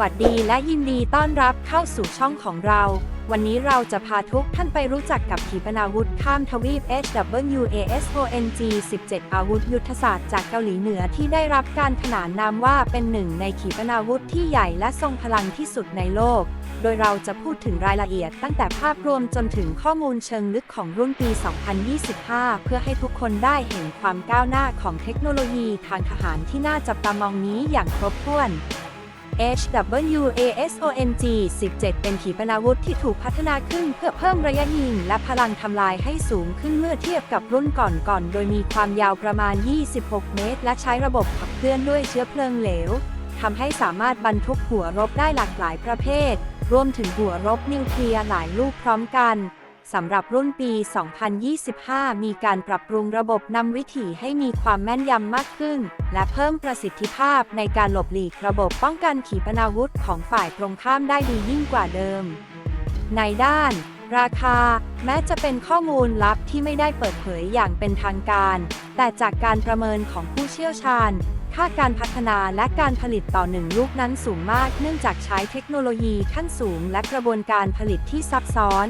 วัสดีและยินดีต้อนรับเข้าสู่ช่องของเรา วันนี้เราจะพาทุกท่านไปรู้จักกับขีปนาวุธข้ามทวีป HWASONG 17 อาวุธยุทธศาสตร์จากเกาหลีเหนือที่ได้รับการขนานนามว่าเป็นหนึ่งในขีปนาวุธที่ใหญ่และทรงพลังที่สุดในโลก โดยเราจะพูดถึงรายละเอียดตั้งแต่ภาพรวมจนถึงข้อมูลเชิงลึกของรุ่นปี 2025 เพื่อให้ทุกคนได้เห็นความก้าวหน้าของเทคโนโลยีทางทหารที่น่าจับตามองนี้อย่างครบถ้วน HWASONG 17 เป็นขีปนาวุธที่ถูกพัฒนาขึ้นเพื่อเพิ่มระยะยิง และพลังทำลายให้สูงขึ้นเมื่อเทียบกับรุ่นก่อนๆ โดยมีความยาวประมาณ 26 เมตร และใช้ระบบขับเคลื่อนด้วยเชื้อเพลิงเหลวทำให้สามารถบรรทุกหัวรบได้หลากหลายประเภท รวมถึงหัวรบนิวเคลียร์หลายลูกพร้อมกัน สำหรับรุ่นปี 2025 มีการปรับปรุงระบบนำวิถีให้มีความแม่นยำมากขึ้น และเพิ่มประสิทธิภาพในการหลบหลีกระบบป้องกันขีปนาวุธของฝ่ายตรงข้ามได้ดียิ่งกว่าเดิม ในด้าน ราคา แม้จะเป็นข้อมูลลับที่ไม่ได้เปิดเผยอย่างเป็นทางการ แต่จากการประเมินของผู้เชี่ยวชาญค่าการพัฒนาและการผลิตต่อหนึ่งลูกนั้นสูงมาก เนื่องจากใช้เทคโนโลยีขั้นสูงและกระบวนการผลิตที่ซับซ้อน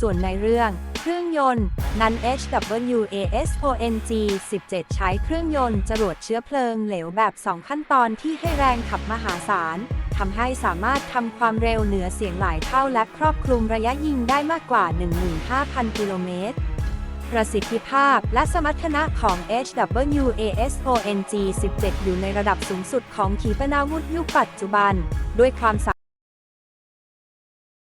ส่วนในเรื่อง เครื่องยนต์นั้น HWASONG 17 ใช้เครื่องยนต์จรวดเชื้อเพลิงเหลวแบบ 2 ขั้นตอนที่ให้แรงขับมหาศาลทำให้สามารถทำความเร็วเหนือเสียงหลายเท่าและครอบคลุมระยะยิงได้มากกว่า 15,000 กิโลเมตรประสิทธิภาพและสมรรถนะของ HWASONG 17 อยู่ในระดับสูงสุดของขีปนาวุธยุคปัจจุบัน ด้วยความส